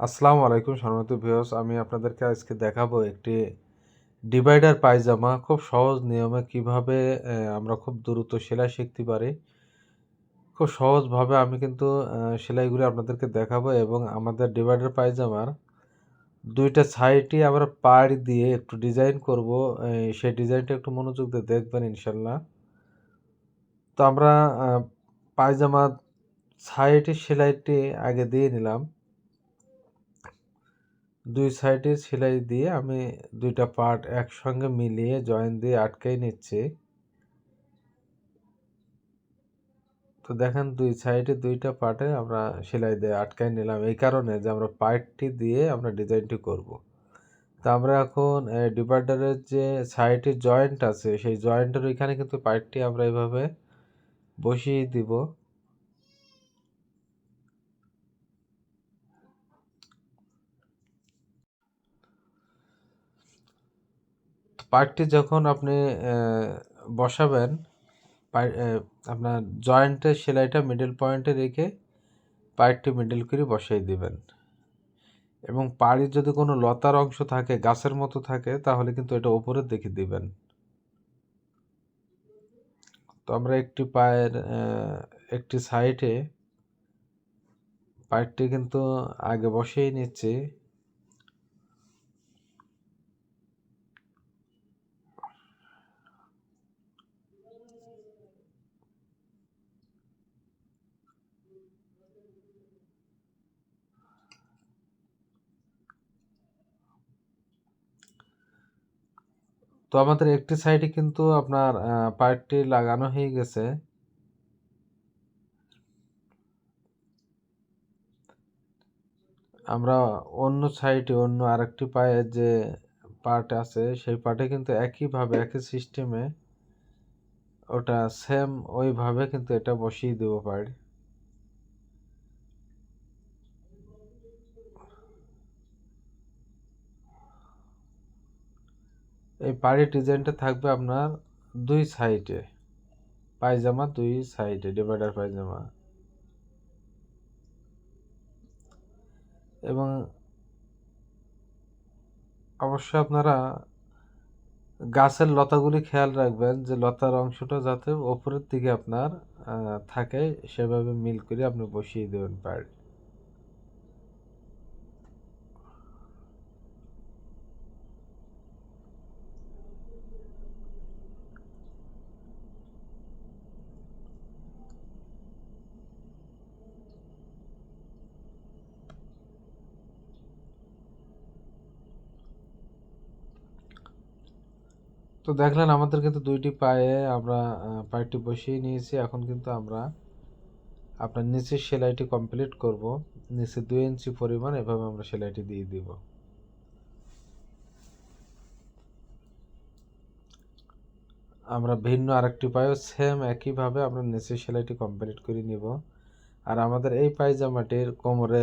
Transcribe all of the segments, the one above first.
আসসালামু আলাইকুম সম্মানিত ভিউয়ার্স আমি আপনাদেরকে আজকে দেখাবো একটি ডিভাইডার পায়জামা। খুব সহজ নিয়মে কীভাবে আমরা খুব দ্রুত সেলাই শিখতে পারি। খুব সহজভাবে আমি কিন্তু সেলাইগুলি আপনাদেরকে দেখাবো এবং আমাদের ডিভাইডার পায়জামার দুইটা সাইডই আমরা পাড় দিয়ে একটু ডিজাইন করব। সেই ডিজাইনটা একটু মনোযোগ দিয়ে দেখবেন ইনশাল্লাহ তো আমরা আহ, পায়জামার সাইডের সেলাইটি আগে দিয়ে নিলাম। দুই সাইডে সেলাই দিয়ে আমি দুইটা পার্ট একসঙ্গে মিলিয়ে জয়েন দিয়ে আটকাই নিচ্ছি। তো দেখেন, দুই সাইডে দুইটা পার্টে আমরা সেলাই দিয়ে আটকাই নিলাম। এই কারণে যে আমরা পার্টটি দিয়ে আমরা ডিজাইনটি করব। তো আমরা এখন ডিভাইডারের যে সাইডে জয়েন্ট আছে, সেই জয়েন্টের ওইখানে কিন্তু পার্টটি আমরা এভাবে বসিয়ে দিব। পার্টটি যখন আপনি বসাবেন আপনার জয়েন্টের সেলাইটা মিডল পয়েন্টে রেখে পাইপটি মিডল করে বসাই দিবেন। এবং পাড়ির যদি কোনো লতার অংশ থাকে, গাছের মতো থাকে, তাহলে কিন্তু এটা ওপরের দিকে দিবেন। তো আমরা একটি পায়ের একটি সাইডে পাইপটি কিন্তু আগে বসিয়ে নিচ্ছি। তো আমাদের একটি সাইডে কিন্তু আপনার পাইপটি লাগানো হয়ে গেছে। আমরা অন্য সাইডে অন্য আরেকটি পায়ের যে পার্ট আছে, সেই পার্টে কিন্তু একইভাবে, একই সিস্টেমে ওটা সেম ওইভাবে কিন্তু এটা বসিয়ে দেবো পারি এই পাড়ির ডিজাইনটা থাকবে আপনার দুই সাইডে পায়জামা দুই সাইডে ডিভাইডার পায়জামা। এবং অবশ্যই আপনারা গাছের লতাগুলি খেয়াল রাখবেন যে লতার অংশটা যাতে ওপরের দিকে আপনার থাকে, সেভাবে মিল করে আপনি বসিয়ে দেবেন পাড়ি। তো দেখলেন আমাদের কিন্তু দুইটি পায়ে আমরা আহ, পায়েরটি বসিয়ে নিয়েছি। এখন কিন্তু আমরা আপনার নিচের সেলাইটি কমপ্লিট করব। নিচে দুই ইঞ্চি পরিমাণ এভাবে আমরা সেলাইটি দিয়ে দিব। আমরা ভিন্ন আরেকটি পায়েও সেম একইভাবে আমরা নিচের সেলাইটি কমপ্লিট করে নিব। আর আমাদের এই পায়জামাটির কোমরে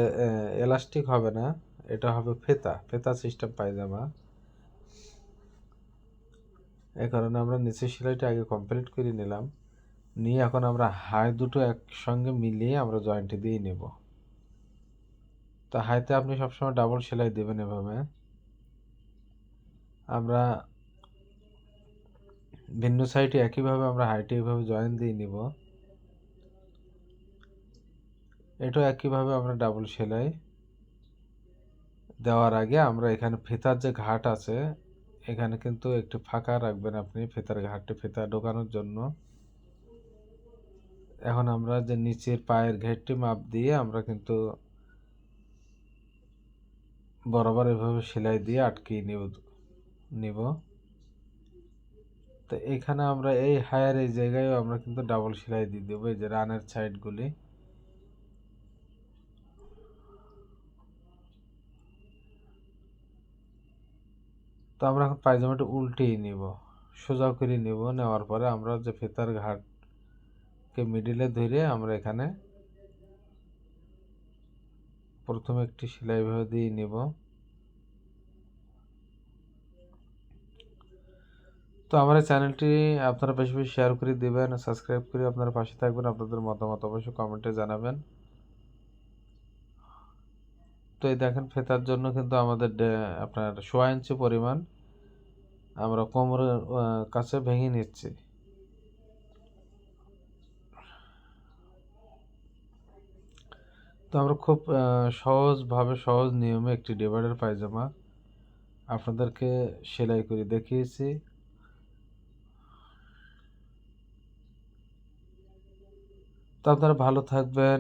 এলাস্টিক হবে না এটা হবে ফেতা ফেতা সিস্টেম পায়জামা। এই কারণে আমরা নিচের সেলাইটা আগে কমপ্লিট করে নিলাম। নিয়ে এখন আমরা হাই দুটো একসঙ্গে মিলিয়ে আমরা জয়েন্টে দিয়ে নেব। তো হাইতে আপনি সবসময় ডাবল সেলাই দেবেন এভাবে। আমরা ভিন্ন সাইডে একইভাবে আমরা হাইটে এইভাবে জয়েন দিয়ে নিব। এটাও একইভাবে আমরা ডাবল সেলাই। দেওয়ার আগে আমরা এখানে ফিতার যে ঘাট আছে এখানে কিন্তু একটু ফাঁকা রাখবেন আপনি ফেতার ঘাটটি ফিতা ঢোকানোর জন্য। এখন আমরা যে নিচের পায়ের ঘেরটি মাপ দিয়ে আমরা কিন্তু বরাবর এভাবে সেলাই দিয়ে আটকিয়ে নিব নিব। তো এখানে আমরা এই হায়ার এই জায়গায়ও আমরা কিন্তু ডাবল সেলাই দিয়ে দেবো, এই যে রানের সাইডগুলি। তো আমরা এখন পায়জামাটা উল্টিয়ে নিব। সোজা করে নিব। নেওয়ার পরে আমরা যে ফিতার ঘাটকে মিডিলে ধরে আমরা এখানে প্রথমে একটি সেলাই ভাবে দিয়ে নিব। তো আমার চ্যানেলটি আপনারা বেশি বেশি শেয়ার করে দিবেন সাবস্ক্রাইব করে আপনারা পাশে থাকবেন। আপনাদের মতামত অবশ্যই কমেন্টে জানাবেন। তো এই দেখেন, ফেতার জন্য কিন্তু আমাদের আপনার সোয়া ইঞ্চি পরিমাণ আমরা কোমরের কাছে ভেঙে নিচ্ছি। তো আমরা খুব সহজভাবে, সহজ নিয়মে একটি ডিভাইডার পায়জামা আপনাদেরকে সেলাই করে দেখিয়েছি। তো আপনারা ভালো থাকবেন।